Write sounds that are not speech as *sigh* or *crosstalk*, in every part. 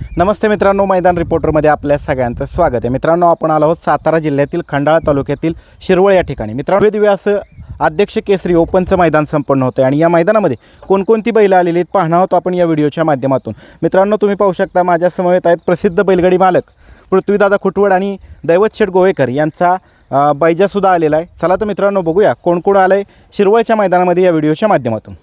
नमस्ते मित्रांनो मैदान रिपोर्टरमध्ये आपल्या सगळ्यांचं स्वागत आहे. मित्रांनो आपण आलो आहोत सातारा जिल्ह्यातील खंडाळा तालुक्यातील शिरवळ या ठिकाणी. मित्रांनो दिव्य असं अध्यक्ष केसरी ओपनचं मैदान संपन्न होतं आणि या मैदानामध्ये कोणकोणती बैलं आलेली आहेत पाहणार आहोत आपण या व्हिडिओच्या माध्यमातून. मित्रांनो तुम्ही पाहू शकता माझ्या समवेत आहेत प्रसिद्ध बैलगाडी मालक पृथ्वीदादा खुटवड आणि दैवत शेठ गोवेकर यांचा बैजासुद्धा आलेला आहे. चला तर मित्रांनो बघूया कोण कोण आलं आहे शिरवळच्या मैदानामध्ये या व्हिडिओच्या माध्यमातून.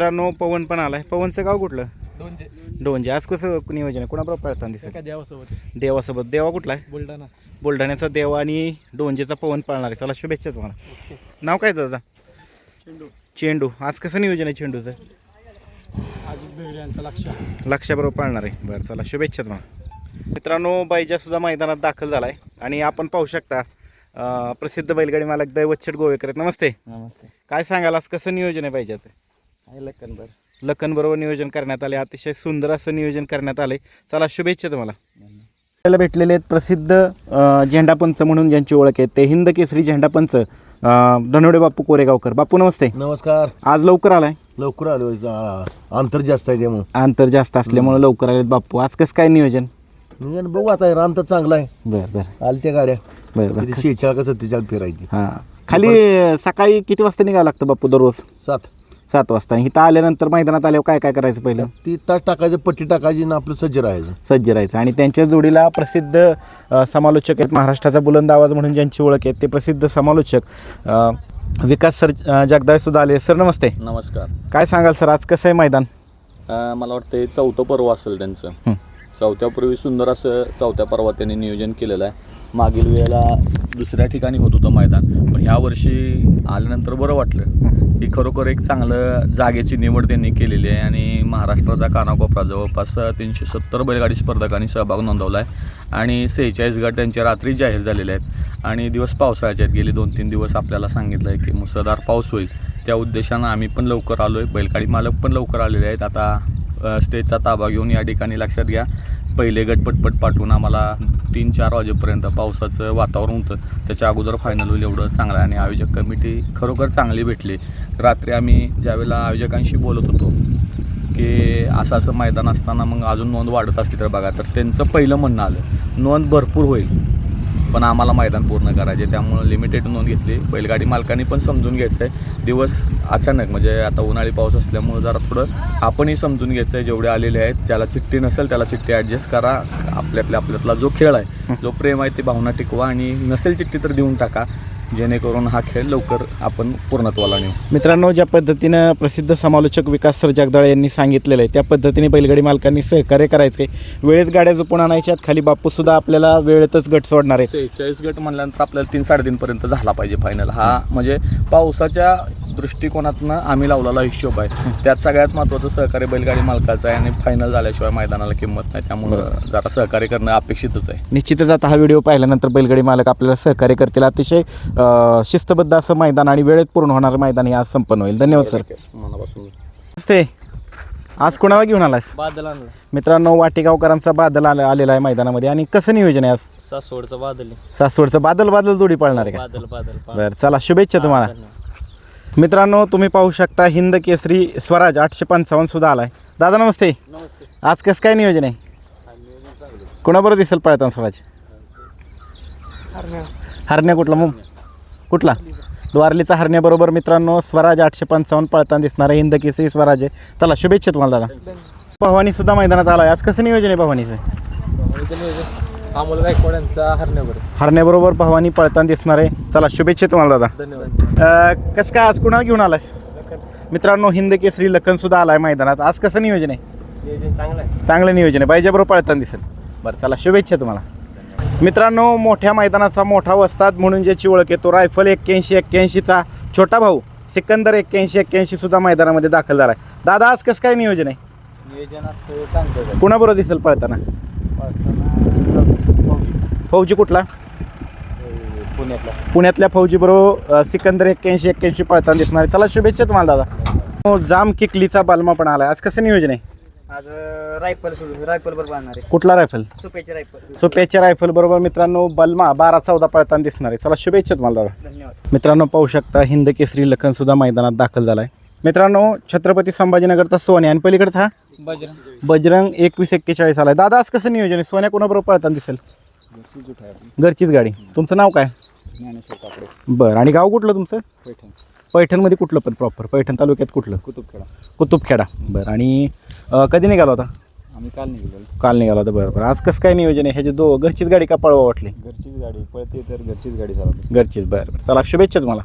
मित्रांनो पवन पण आलाय. पवनचं गाव कुठलं? दोनशे डोंजे. आज कसं नियोजन आहे? कोणाबरोबर पळताना दिसत देवासोबत. देवासोबत. देवा कुठला आहे? बुलढाणा. बुलढाण्याचा देवा आणि डोंजेचा पवन पाळणार. आहे चला शुभेच्छा तुम्हाला. नाव काय दादा चेंडू. चेंडू. आज कसं नियोजन आहे चेंडूचं? लक्षाबरोबर पाळणार आहे. बरं चला शुभेच्छा तुम्हाला. मित्रांनो बाईजा सुद्धा मैदानात दाखल झाला आहे आणि आपण पाहू शकता प्रसिद्ध बैलगाडी मालक शेठ गोवेकर नमस्ते. नमस्ते. काय सांगाल? आज कसं नियोजन आहे बाईजाचं लक्कनबर लखनबरोबर नियोजन करण्यात आले अतिशय सुंदर असं नियोजन करण्यात आले चला शुभेच्छा तुम्हाला. आपल्याला भेटलेले आहेत प्रसिद्ध झेंडापंच म्हणून ज्यांची ओळख आहे ते हिंद केसरी झेंडापंच अ, धनवडे बापू कोरेगावकर. बापू नमस्ते. नमस्कार. आज लवकर आलाय? लवकर आलो. अंतर जास्त आहे त्यामुळं. अंतर जास्त असल्यामुळे लवकर आलेत बापू. आज कसं काय नियोजन? म्हणजे बघू आता राम तर चांगला आहे. बरं बरं. आल्या त्या गाड्या. बरं बरं. शेचाळ का सत्तेचाळ फिरायची. हां. खाली सकाळी किती वाजता निघावं लागतं बापू दररोज? सात. सात वाजता. इथं आल्यानंतर मैदानात आल्यावर काय काय करायचं पहिलं? ती तास टाकायचं पट्टी टाकायची आणि आपलं सज्ज राहायचं. सज्ज राहायचं. आणि त्यांच्या जोडीला प्रसिद्ध अ, समालोचक आहेत महाराष्ट्राचा बुलंद आवाज म्हणून ज्यांची ओळख आहे ते प्रसिद्ध समालोचक अ, विकास सर अ, जगदाळे सुद्धा आले सर नमस्ते. नमस्कार. काय सांगाल सर आज कसं आहे मैदान? अ, मला वाटतं चौथं पर्व असेल त्यांचं. हं. चौथ्यापूर्वी सुंदर असं चौथ्या पर्वात त्यांनी नियोजन केलेलं आहे. मागील वेळेला दुसऱ्या ठिकाणी होत होतं मैदान पण ह्या वर्षी आल्यानंतर बरं वाटलं. की खरोखर एक चांगलं जागेची निवड त्यांनी केलेली आहे आणि महाराष्ट्राचा कानाकोपरा जवळपास तीनशे सत्तर बैलगाडी स्पर्धकांनी सहभाग नोंदवला आहे आणि सेहेचाळीस गट त्यांच्या रात्री जाहीर झालेले आहेत. आणि दिवस पावसाळ्याचे आहेत. गेले दोन तीन दिवस आपल्याला सांगितलं आहे की मुसळधार पाऊस होईल. त्या उद्देशानं आम्ही पण लवकर आलो आहे बैलगाडी मालक पण लवकर आलेले आहेत. आता स्टेजचा ताबा घेऊन या ठिकाणी लक्षात घ्या. पहिले गटपटपट पाठवून आम्हाला तीन चार वाजेपर्यंत पावसाचं वातावरण होतं. त्याच्या अगोदर फायनल होईल एवढं चांगलं आहे आणि आयोजक कमिटी खरोखर चांगली भेटली. रात्री आम्ही ज्यावेळेला आयोजकांशी बोलत होतो की असं असं मैदान असताना मग अजून नोंद वाढत असली तर बघा. तर त्यांचं पहिलं म्हणणं आलं नोंद भरपूर होईल. पण आम्हाला मैदान पूर्ण करायचे त्यामुळं लिमिटेड नोंद घेतली. बैलगाडी मालकांनी पण समजून घ्यायचं आहे दिवस अचानक म्हणजे आता उन्हाळी पाऊस असल्यामुळं जरा थोडं आपणही समजून घ्यायचं आहे जेवढे आलेले आहेत ज्याला चिठ्ठी नसेल त्याला चिठ्ठी ॲडजस्ट करा. आपल्यातल्या आपल्यातला जो खेळ आहे जो प्रेम आहे ती भावना टिकवा आणि नसेल चिठ्ठी तर देऊन टाका. जेणेकरून हा खेळ लवकर आपण पूर्णत्वाला नेऊ. मित्रांनो ज्या पद्धतीनं प्रसिद्ध समालोचक विकास सर जगदाळे यांनी सांगितलेलं आहे त्या पद्धतीने बैलगाडी मालकांनी सहकार्य करायचे वेळेत गाड्या जपून आणायच्यात खाली बापूसुद्धा आपल्याला वेळेतच गट सोडणार आहेत. सेहेचाळीस गट म्हणल्यानंतर आपल्याला तीन साडेतीनपर्यंत झाला पाहिजे फायनल हा म्हणजे पावसाच्या दृष्टिकोनातनं आम्ही लावलेला हिशोब आहे. त्यात सगळ्यात महत्त्वाचं सहकार्य बैलगाडी मालकाचं आहे आणि फायनल झाल्याशिवाय मैदानाला किंमत नाही. त्यामुळं जरा सहकार्य करणं अपेक्षितच आहे. निश्चितच आता हा व्हिडिओ पाहिल्यानंतर बैलगाडी मालक आपल्याला सहकार्य करतील. अतिशय शिस्तबद्ध असं मैदान आणि वेळेत पूर्ण होणारं मैदान हे आज संपन्न होईल. धन्यवाद सर. मनापासून. नमस्ते. आज कोणाला घेऊन आलास बादल आणलं. मित्रांनो वाटेगावकरांचा बादल आला आलेला आहे मैदानामध्ये. आणि कसं नियोजन आहे आज? सासवडचं बादल सासवडचं बादल बादल जोडी पाळणार आहे का? बादल बादल बरं चला शुभेच्छा तुम्हाला. मित्रांनो तुम्ही पाहू शकता हिंद केसरी स्वराज आठशे पंचावन्न सुद्धा आलाय. दादा नमस्ते. नमस्ते. आज कसं काय नियोजन आहे? कोणाबरोबर दिसेल पळताना स्वराज? हरण्या. कुठला? मग कुठला? द्वारलीचा हरण्याबरोबर मित्रांनो स्वराज आठशे पंचावन्न पळताना दिसणार आहे हिंद केसरी स्वराज आहे. चला शुभेच्छा तुम्हाला दादा. भवानी सुद्धा मैदानात आलाय. आज कसं नियोजन आहे भवानीचं अमोल गायकवाड यांचा हरण्यावर हरण्याबरोबर भवानी पळताना दिसणार आहे. चला शुभेच्छा तुम्हाला दादा. धन्यवाद. अं, कसं काय आज कुणाला घेऊन आलास मित्रांनो हिंद केसरी लखन सुद्धा आलाय मैदानात. आज कसं नियोजन आहे? चांगलं आहे. चांगलं नियोजन आहे. बायजाबरोबर पळताना दिसेल. बरं चला शुभेच्छा तुम्हाला. मित्रांनो मोठ्या मैदानाचा मोठा वस्ताद म्हणून ज्याची ओळख आहे तो रायफल एक्क्याऐंशी एक्क्याऐंशीचा छोटा भाऊ सिकंदर एक्क्याऐंशी एक्क्याऐंशी सुद्धा मैदानामध्ये दाखल झाला आहे दादा आज कसं काय नियोजन आहे? नियोजनात कुणाबरोबर दिसेल पळताना? फौजी कुठला? पुण्यातला. पुण्यातल्या फौजीबरोबर सिकंदर एक्क्याऐंशी एक्क्याऐंशी पळताना दिसणार आहे. त्याला शुभेच्छा तुम्हाला दादा. जाम किकलीचा बालमा पण आलाय. आज कसं नियोजन आहे? आज रायफल सोडून रायफल बरोबर आणणार आहे. कुठला रायफल? सुपेची रायफल. सोप्याच्या रायफल बरोबर मित्रांनो बलमा बारा चौदा पळताना दिसणार आहे. चला शुभेच्छा तुम्हाला दादा. धन्यवाद. मित्रांनो पाहू शकता हिंद केसरी लखन सुद्धा मैदानात दाखल झालाय. मित्रांनो छत्रपती संभाजीनगरचा सोने आणि पलीकडचा हा? बजरंग. बजरंग एकवीस एक्केचाळीस आलाय. दादा आज कसं नियोजन आहे? सोन्या कोणाबरोबर पळताना दिसेल? घरचीच गाडी. तुमचं नाव काय? ज्ञानेश्वर काकडे. बरं आणि गाव कुठलं तुमचं? पैठण. पैठणमध्ये कुठलं पण प्रॉपर पैठण तालुक्यात कुठलं? कुतुबखेडा. कुतुबखेडा. बरं आणि अं, कधी निघाला होता? आम्ही काल निघालो. काल निघाला होता बरं बरं. आज कसं काय नियोजन आहे? ह्याची दो घरचीच गाडी का पळवा वाटली? घरचीच गाडी. पळते तर घरचीच गाडी चालवते. घरचीच बरं बरं. चला शुभेच्छा तुम्हाला.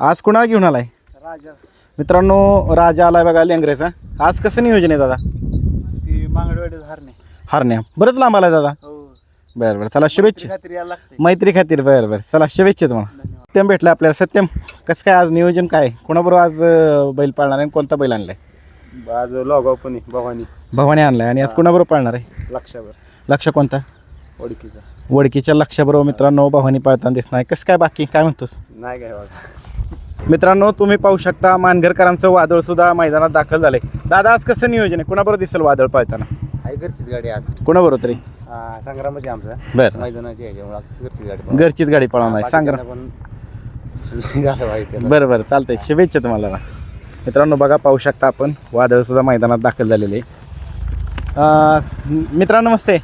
आज कुणाला घेऊन आलाय? राजा. मित्रांनो राजा आलाय बघा लेंगरेचा. आज कसं नियोजन आहे दादा? ती हारणे. हरण्या. बरंच लांब आलाय दादा? हो. बरं बरं. चला शुभेच्छा. खात्री यायला लागते. मैत्री खातीर बरं बरं. चला शुभेच्छा तुम्हाला. सत्यम भेटलं आपल्याला. सत्यम कसं काय आज नियोजन काय? कोणाबरोबर आज अं, बैल पाळणार आहे आणि कोणता बैल आणलाय? आज लॉगाव पण भवानी. भवानी आणलाय आणि आज कोणाबरोबर पाळणार आहे? लक्षावर. लक्ष कोणता? ओळखीचा. वडकीच्या लक्षाबरोबर मित्रांनो भवानी पाळताना दिसणार कसं काय बाकी? काय म्हणतोस? नाही काय मित्रांनो तुम्ही पाहू शकता मानगरकरांचं वादळ सुद्धा मैदानात दाखल झालंय. दादा आज कसं नियोजन आहे? कोणाबरोबर दिसेल वादळ पाळताना? आहे घरचीच गाडी आज. कोणाबरोबर तरी? संग्रामाची आमचा. बरं. मैदानाची घरचीच गाडी घरचीच गाडी पळवणार आहे. सांगा पण. बरं बरं चालतंय. शुभेच्छा तुम्हाला. मित्रांनो बघा पाहू शकता आपण. वादळ सुद्धा मैदानात दाखल झालेले. आहे. मित्रांनो नमस्ते.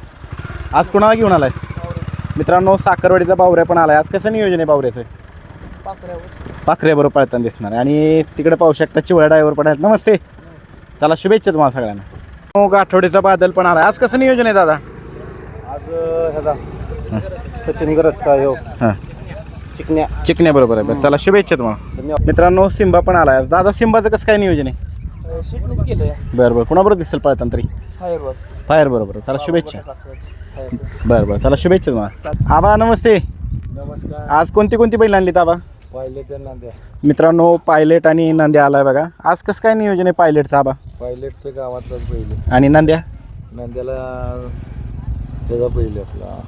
आज कुणाला घेऊन आलायस? मित्रांनो साखरवाडीचा बावऱ्या पण आलाय. आज कसं नियोजन आहे बावऱ्याचं? पाखऱ्याबरोबर पळताना दिसणार आहे. आणि तिकडे पाहू शकता चिवळा ड्रायव्हर पण आहेत. नमस्ते. चला शुभेच्छा तुम्हाला सगळ्यांना. मग आठवडीचा बादल पण आलाय. आज कसं नियोजन आहे दादा? आज ह्याचा सचिन गरजचा यो हां. चिकन्या चिकण्याबरोबर आहे बरं. चला शुभेच्छा तुम्हाला. मित्रांनो सिंबा पण आलाय. आज दादा सिंबाचं कसं काय नियोजन आहे? केलं बरं बरं. कुणाबरोबर दिसेल पळताना तरी? हाय बघ फायर बरोबर. चला शुभेच्छा. बरं बरं. चला शुभेच्छा तुम्हाला. आबा नमस्ते. नमस्कार. आज कोणती कोणती बैल आणलीत आबा? पायलट त्यांना द्या मित्रांनो पायलट आणि नंद्या आलाय बघा. आज कसं काय नियोजन आहे पायलटचं आबा? पायलटचं गावातलाच पहिले आणि नंद्या? नंद्याला त्याचा पहिले आपला.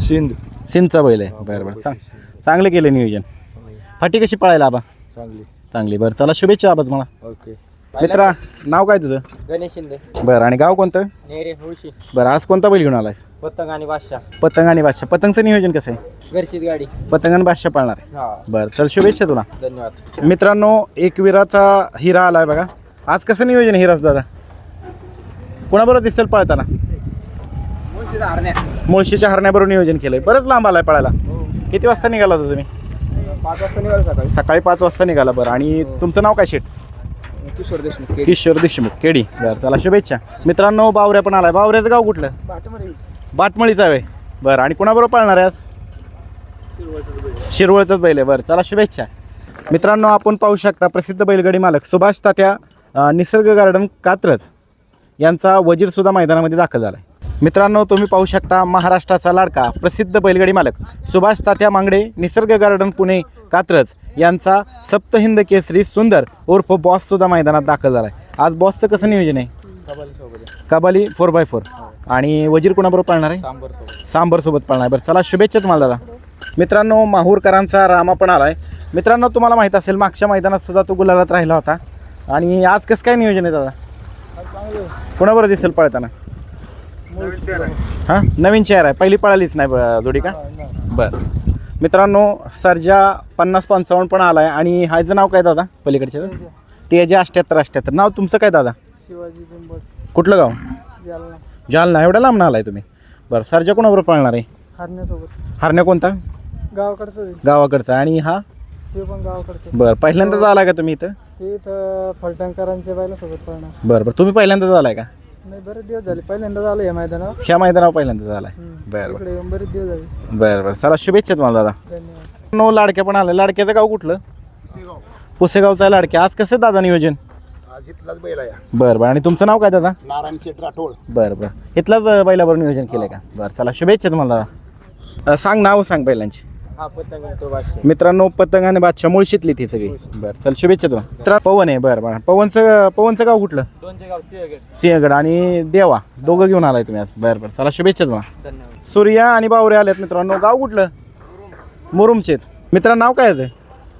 शिंद. सिंचा बैल आहे. बरं बरं. चांग चांगलं केलं नियोजन. फाटी कशी पळायला आबा? चांगली. चांगली. बरं चला शुभेच्छा आबा तुम्हाला. ओके. मित्रा नाव काय तुझं? गणेश शिंदे. बरं आणि गाव कोणतं? नेरे बरं आज कोणता बैल घेऊन आलायस? पतंग आणि बादशाह. पतंग आणि बादशाह. पतंगचं नियोजन कसं आहे? घरचीच गाडी. पतंग आणि बादशाह पाळणार आहे. हा. बरं चल शुभेच्छा तुला. धन्यवाद. मित्रांनो एकविराचा हिरा आलाय बघा. आज कसं नियोजन हिराचं दादा? कोणाबरोबर दिसेल पळताना? मुळशीचा हरण्या. मुळशीच्या हरण्याबरोबर नियोजन केलंय. बरंच लांब आलाय पळायला. किती वाजता निघाला होता तुम्ही? पाच वाजता निघाल सकाळी. सकाळी पाच वाजता निघाला बरं. आणि तुमचं नाव काय शेट किशोर देशमुख किशोर देशमुख केडी. बरं चला शुभेच्छा. मित्रांनो बावऱ्या पण आलाय. बावऱ्याचं गाव कुठलं? बाटमळीचं आहे बरं आणि कोणाबरोबर पाळणार आहे आज? शिरवळचंच बैल आहे. बरं चला शुभेच्छा. मित्रांनो आपण पाहू शकता प्रसिद्ध बैलगाडी मालक सुभाष तात्या अ, निसर्ग गार्डन कात्रज यांचा वजीरसुद्धा मैदानामध्ये दाखल झाला आहे मित्रांनो तुम्ही पाहू शकता महाराष्ट्राचा लाडका प्रसिद्ध बैलगाडी मालक सुभाष तात्या मांगडे निसर्ग गार्डन पुणे कात्रज यांचा सप्तहिंद केसरी सुंदर उर्फ बॉससुद्धा मैदानात दाखल झाला आहे आज बॉसचं कसं नियोजन आहे? कबाली फोर बाय फोर आणि वजीर कोणाबरोबर पाळणार आहे? सांबर सोबत. सांबर सोबत पाळणार. आहे बरं चला शुभेच्छा तुम्हाला दादा. मित्रांनो माहूरकरांचा रामा पण आलाय. मित्रांनो तुम्हाला माहीत असेल मागच्या मैदानात सुद्धा तो गुलालात राहिला होता. आणि आज कसं काय नियोजन आहे दादा? कोणाबरोबर दिसेल पळताना? हां? नवीन चेहरा आहे. पहिली पळालीच नाही जोडी का? बरं. मित्रांनो सर्जा पन्नास पंचावन्न पण आलाय. आणि ह्याचं नाव काय दादा? पलीकडच्या ते जे अठ्ठ्याहत्तर अठ्ठ्याहत्तर नाव तुमचं काय दादा? शिवाजी कुठलं गाव? जालना. जालना. एवढ्या लांब आलाय तुम्ही. बरं सर्जा कोणाबरोबर पाळणार आहे? हरण्यासोबत. हरण्या कोणता? गावाकडचं गावाकडचा. आणि हा? ते पण गावाकडचं बरं पहिल्यांदाच आलाय का तुम्ही इथं? ते इथं फलटणकरांच्या बायलासोबत पळणार. बरं बरं. तुम्ही पहिल्यांदाच आलाय का? नाही बरेच दिवस झाले. पहिल्यांदा झालं या मैदानावर. ह्या मैदानावर पहिल्यांदाच आलाय बरं बरं. इकडे येऊन बरेच दिवस झाले. बरं बरं. चला शुभेच्छा तुम्हाला दादा. धन्यवाद. नो लाडक्या पण आलं. लाडक्याचं गाव कुठलं? पुसेगावचा लाडक्या आज कसं दादा नियोजन? आज इथलाच बैल आहे. बरं बरं. आणि तुमचं नाव काय दादा? नारायण शेठ राठोड. बरं बरं. इथलाच बैलाबरोबर नियोजन केलं का? बरं चला शुभेच्छा तुम्हाला दादा. अं, सांग नाव सांग बैलांची. हा पतंग तो बादशाह. मित्रांनो पतंग आणि बादशाह मुळशीतली ती सगळी. बरं चल शुभेच्छा तुम्हाला. मित्रा पवन आहे बरं बरं. पवनचं पवनचं गाव कुठलं? दोनचे गाव सिंहगड. सिंहगड आणि देवा. दोघं घेऊन आलाय तुम्ही आज. बरं बरं. चला शुभेच्छा तुम्हाला. धन्यवाद. सूर्या आणि बावरे आलेत मित्रांनो. गाव कुठलं? मुरुमचेत. मित्रांनो नाव काय आहे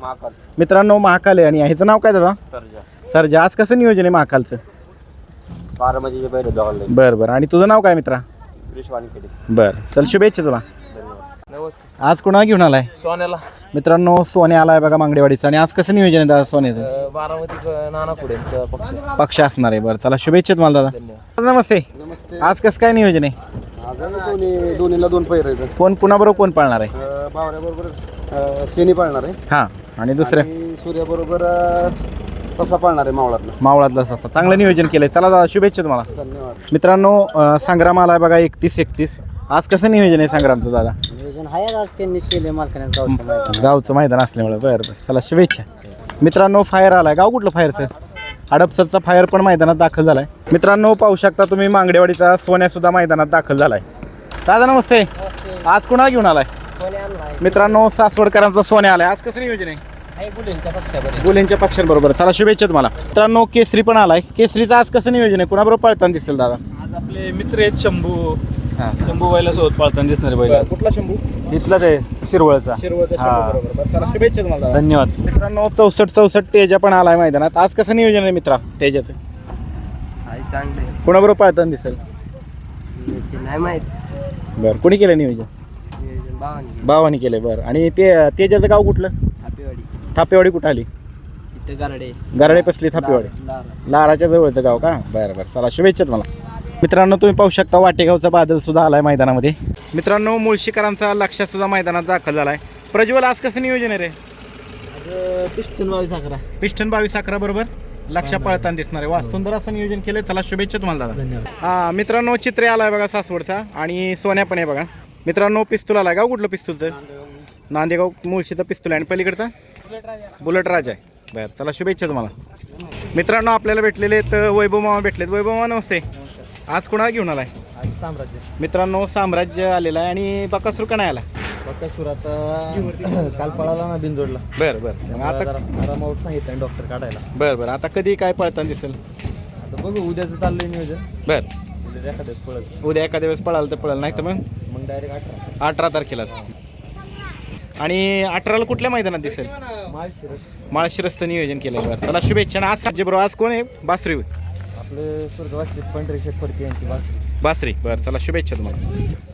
महाकाल. मित्रांनो महाकाल आहे. आणि ह्याचं नाव काय दादा? सरजा. सरजा. आज कसं नियोजन आहे महाकालचं? बारामतीचे बैल दोघांना. बरं बरं. आणि तुझं नाव काय मित्रा? बरं. चल शुभेच्छा तुला नमस्ते. आज कुणा घेऊन आलाय? सोन्याला. मित्रांनो सोने आलाय बघा मांगडेवाडीचं. आणि आज कसं नियोजन आहे दादा सोन्याचं? अं, बारामती नाना पुढेंचा पक्ष. पक्ष असणार आहे बरं. चला शुभेच्छा तुम्हाला दादा. नमस्ते. नमस्ते. आज कसं काय नियोजन आहे? आज आम्ही दोन्ही दोन्हीला दोन पैर आहेत. कोण पुन्हा कोण पाळणार आहे? सेनी पाळणार आहे. हां आणि दुसऱ्या? आणि सूर्याबरोबर अ, ससा पाळणार आहे मावळातला. मावळातलं असं चांगलं नियोजन केलंय. चला दादा शुभेच्छा तुम्हाला. धन्यवाद. मित्रांनो अं, संग्राम आलाय बघा एकतीस एकतीस. आज कसं नियोजन आहे संग्रामचं दादा? नियोजन आहे आज त्यांनीच केले मालकाने गावचं मैदान. गावचं मैदान असल्यामुळे. बरं बरं. चला शुभेच्छा. मित्रांनो फायर आलाय. गाव कुठलं फायरचं हडपसरचा फायर पण मैदानात दाखल झालाय. मित्रांनो पाहू शकता तुम्ही मांगडेवाडीचा सोन्या सुद्धा मैदानात दाखल झालाय. दादा नमस्ते. आज कुणाला घेऊन आलाय? मित्रांनो सासवडकरांचा सोन्या आलाय. आज कसं नियोजन आहे? बुलेंच्या पक्षाबरोबर. गुलेंच्या पक्षांबरोबर. चला शुभेच्छा तुम्हाला. मित्रांनो केसरी पण आलाय. केसरीचं आज कसं नियोजन आहे? कुणाबरोबर पळताना दिसेल दादा? आज आपले मित्र आहेत शंभू. शंभू बैला सोबत पाळताना दिसणारे बैल कुठला शंभू? इथलाच आहे शिरवळचा. हा. चला शुभेच्छा तुम्हाला दादा. धन्यवाद. मित्रांनो चौसष्ट चौसष्ट तेजा पण आलाय मैदानात. आज कसं नियोजन आहे मित्रा तेजाचं? चांगले कुणाबरोबर पळताना दिसेल? नाही माहीत. बरं कुणी केलं नियोजन? बावनगी भावानी केलंय बरं. आणि ते तेजाचं गाव कुठलं? हापेवाडी थापेवाडी कुठं आली? इथं गारडे. गराडे पसली थापेवाडी. लारा. लाराच्या जवळचं गाव का? बरं बरं. चला शुभेच्छा तुम्हाला. मित्रांनो तुम्ही पाहू शकता वाटेगावचा बादल सुद्धा आलाय मैदानामध्ये. मित्रांनो मुळशीकरांचा लक्ष सुद्धा मैदानात दाखल झालाय. प्रज्वल आज कसं नियोजन आहे रे? आज पिस्टन बावीस अकरा पिस्टन बावीस अकरा बरोबर? लक्ष पळताना दिसणार आहे. वा सुंदर असं नियोजन केलंय. चला शुभेच्छा तुम्हाला दादा. धन्यवाद. हा मित्रांनो चित्रे आलाय बघा सासवडचा आणि सोन्या पण आहे बघा. मित्रांनो पिस्तूल आलाय गाव कुठलं पिस्तूलचं? नांदेगाव मुळशीचा पिस्तूल आहे. आणि पलीकडचा? बुलेट राजा आहे. बरं चला शुभेच्छा तुम्हाला. मित्रांनो आपल्याला भेटलेले आहेत वैभव मामा भेटलेत. वैभव मामा नमस्ते. आज कोणाला घेऊन आलाय? आज साम्राज्य. मित्रांनो साम्राज्य आलेलं आहे आणि बकासूर का नाही आला? बघा सुरात *clears throat* काल पळाला ना बिंजोडला बरं बरं. मग आता आराम आऊट सांगितलं डॉक्टर काढायला. बरं बरं. आता कधी काय पळताना दिसेल? आता बघू उद्याचं चाललंय नियोजन. बरं. उद्या एखाद्याच पळत उद्या एखाद्या वेळेस पळाल तर पळाल नाही तर मग? मग डायरेक्ट अठरा. अठरा तारखेला. आणि अठराला कुठल्या मैदानात दिसेल? माळशिरस. माळशिरसचं नियोजन केलं बरं. चला शुभेच्छा आज बरोबर आज कोण आहे? बासरी. आपले स्वर्गवासी पंढरी शेठ फडके यांची बास बासरी. बरं चला शुभेच्छा तुम्हाला.